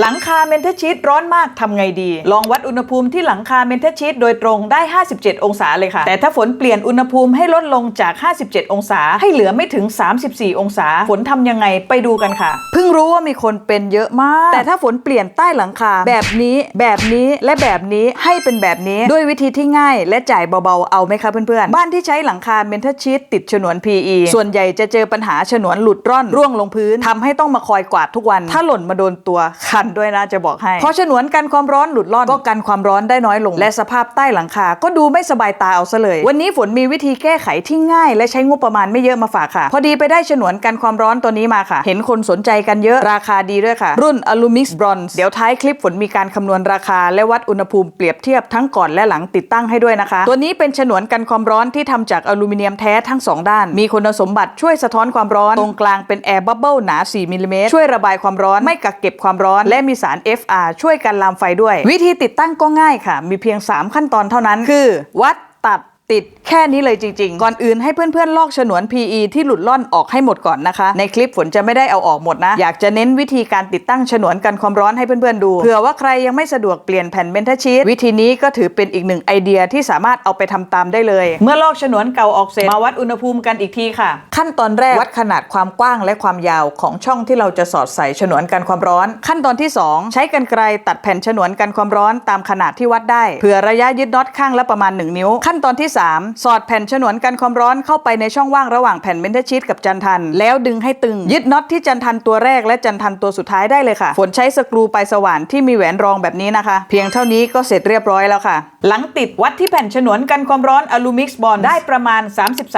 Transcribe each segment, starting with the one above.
หลังคาเมนเทชีตร้อนมากทำไงดี ลองวัดอุณหภูมิที่หลังคาเมนเทชีตโดยตรงได้ 57 องศาเลยค่ะ แต่ถ้าฝนเปลี่ยนอุณหภูมิให้ลดลงจาก 57 องศา ให้เหลือไม่ถึง 34 องศา ฝนทำยังไงไปดูกันค่ะ เพิ่งรู้ว่ามีคนเป็นเยอะมาก แต่ถ้าฝนเปลี่ยนใต้หลังคา แบบนี้ แบบนี้และแบบนี้ให้เป็นแบบนี้ด้วยวิธีที่ง่าย และจ่ายเบาๆเอาไหมคะเพื่อนๆบ้านที่ใช้หลังคาเมนเทชีตติดฉนวน PE ส่วนใหญ่จะเจอปัญหาฉนวนหลุดร่อนร่วงลงพื้นทำให้ต้องมาคอยกวาดทุกวัน ถ้าหล่นมาโดนตัวคันด้วยนะจะบอกให้เพราะฉนวนกันความร้อนหลุดร่อนก็กันความร้อนได้น้อยลง และสภาพใต้หลังคา ก็ดูไม่สบายตาเอาซะเลย วันนี้ฝนมีวิธีแก้ไขที่ง่าย และใช้งบประมาณไม่เยอะมาฝากค่ะ พอดีไปได้ฉนวนกันความร้อนตัวนี้มาค่ะ เห็นคนสนใจกันเยอะราคาดีด้วยค่ะ รุ่น Alumix Bronze เดี๋ยวท้ายคลิปฝนมีการคำนวณราคา และวัดอุณหภูมิเปรียบเทียบทั้งก่อนและหลังติดตั้งให้ด้วยนะคะ ตัวนี้เป็นฉนวนกันความร้อนที่ทำจากอลูมิเนียมแท้ทั้งสองด้าน มีคุณสมบัติช่วยสะท้อนความร้อนตรงกลางเป็นแอร์บับเบิลหนา 4มิลลิเมตรช่วยระบายความร้อนไม่กักเก็บความร้อนและมีสาร FR ช่วยกันลามไฟด้วย วิธีติดตั้งก็ง่ายค่ะ มีเพียง 3 ขั้นตอนเท่านั้น คือ วัดตัดติด แค่นี้เลยจริงๆ ก่อนอื่นให้เพื่อนๆลอกฉนวน PE ที่หลุดล่อนออกให้หมดก่อนนะคะ ในคลิปฝนจะไม่ได้เอาออกหมดนะ อยากจะเน้นวิธีการติดตั้งฉนวนกันความร้อนให้เพื่อนๆดู เผื่อว่าใครยังไม่สะดวกเปลี่ยนแผ่นเมนทชีตวิธีนี้ก็ถือเป็นอีกหนึ่งไอเดียที่สามารถเอาไปทำตามได้เลย เมื่อลอกฉนวนเก่าออกเสร็จมาวัดอุณหภูมิกันอีกทีค่ะ ขั้นตอนแรกวัดขนาดความกว้างและความยาวของช่องที่เราจะสอดใส่ฉนวนกันความร้อน ขั้นตอนที่สองใช้กรรไกรตัดแผ่นฉนวนกันความร้อนตามขนาดที่วัดได้เผื่อระยะยึดน็อตข้างละประมาณ 1 นิ้ว ขั้นตอนที่ 3สอดแผ่นฉนวนกันความร้อนเข้าไปในช่องว่างระหว่างแผ่นเมนเทชีตกับจันทัน แล้วดึงให้ตึง ยึดน็อตที่จันทันตัวแรกและจันทันตัวสุดท้ายได้เลยค่ะ ฝนใช้สกรูปลายสว่านที่มีแหวนรองแบบนี้นะคะ เพียงเท่านี้ก็เสร็จเรียบร้อยแล้วค่ะ หลังติดวัดที่แผ่นฉนวนกันความร้อนอลูมิกซ์บอลได้ประมาณ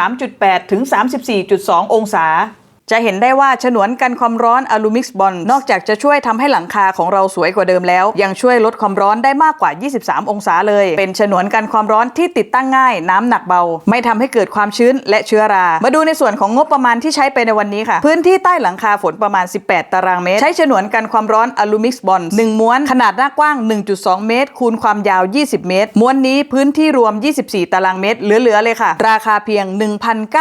33.8 ถึง 34.2 องศา จะเห็นได้ว่าฉนวนกันความร้อนอลูมิกซ์บอลนอกจากจะช่วยทำให้หลังคาของเราสวยกว่าเดิมแล้ว ยังช่วยลดความร้อนได้มากกว่า 23 องศาเลย เป็นฉนวนกันความร้อนที่ติดตั้งง่าย น้ำหนักเบา ไม่ทำให้เกิดความชื้นและเชื้อรา มาดูในส่วนของงบประมาณที่ใช้ไปในวันนี้ค่ะ พื้นที่ใต้หลังคาฝนประมาณ 18 ตารางเมตร ใช้ฉนวนกันความร้อนอลูมิกซ์บอล1ม้วนขนาดหน้ากว้าง 1.2 เมตร คูณความยาว 20 เมตร ม้วนนี้พื้นที่รวม 24 ตารางเมตรเหลือๆเลยค่ะ ราคาเพียง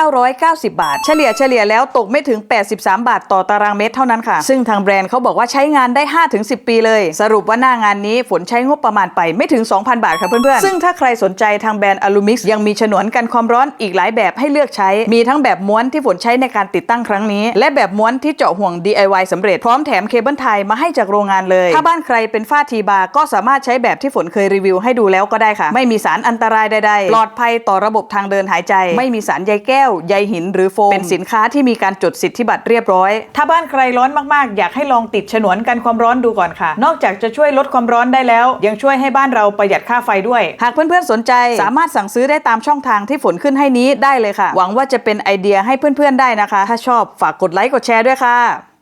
1,990 บาท เฉลี่ยเฉลี่ยแล้วตกไม่ถึงึง 83 บาทต่อตารางเมตรเท่านั้นค่ะ ซึ่งทางแบรนด์เขาบอกว่าใช้งานได้ 5-10 ปีเลย สรุปว่าหน้างานนี้ฝนใช้งบประมาณไปไม่ถึง 2,000 บาทค่ะเพื่อนๆ ซึ่งถ้าใครสนใจทางแบรนด์อลูมิกยังมีฉนวนกันความร้อนอีกหลายแบบให้เลือกใช้ มีทั้งแบบม้วนที่ฝนใช้ในการติดตั้งครั้งนี้ และแบบม้วนที่เจาะห่วง DIY สำเร็จพร้อมแถมเคเบิลไทยมาให้จากโรงงานเลย ถ้าบ้านใครเป็นฝ้าทีบาร์ก็สามารถใช้แบบที่ฝนเคยรีวิวให้ดูแล้วก็ได้ค่ะ ไม่มีสารอันตรายใดๆปลอดภัยต่อระบบทางเดินหายใจ ไม่มีสารใยแก้วใยหินหรือโฟมเป็นสินค้าที่มีการจดสิทธิบัตรเรียบร้อย ถ้าบ้านใครร้อนมากๆ อยากให้ลองติดฉนวนกันความร้อนดูก่อนค่ะ นอกจากจะช่วยลดความร้อนได้แล้ว ยังช่วยให้บ้านเราประหยัดค่าไฟด้วย หากเพื่อนๆสนใจสามารถสั่งซื้อได้ตามช่องทางที่ฝนขึ้นให้นี้ได้เลยค่ะ หวังว่าจะเป็นไอเดียให้เพื่อนๆได้นะคะ ถ้าชอบฝากกดไลค์กดแชร์ด้วยค่ะ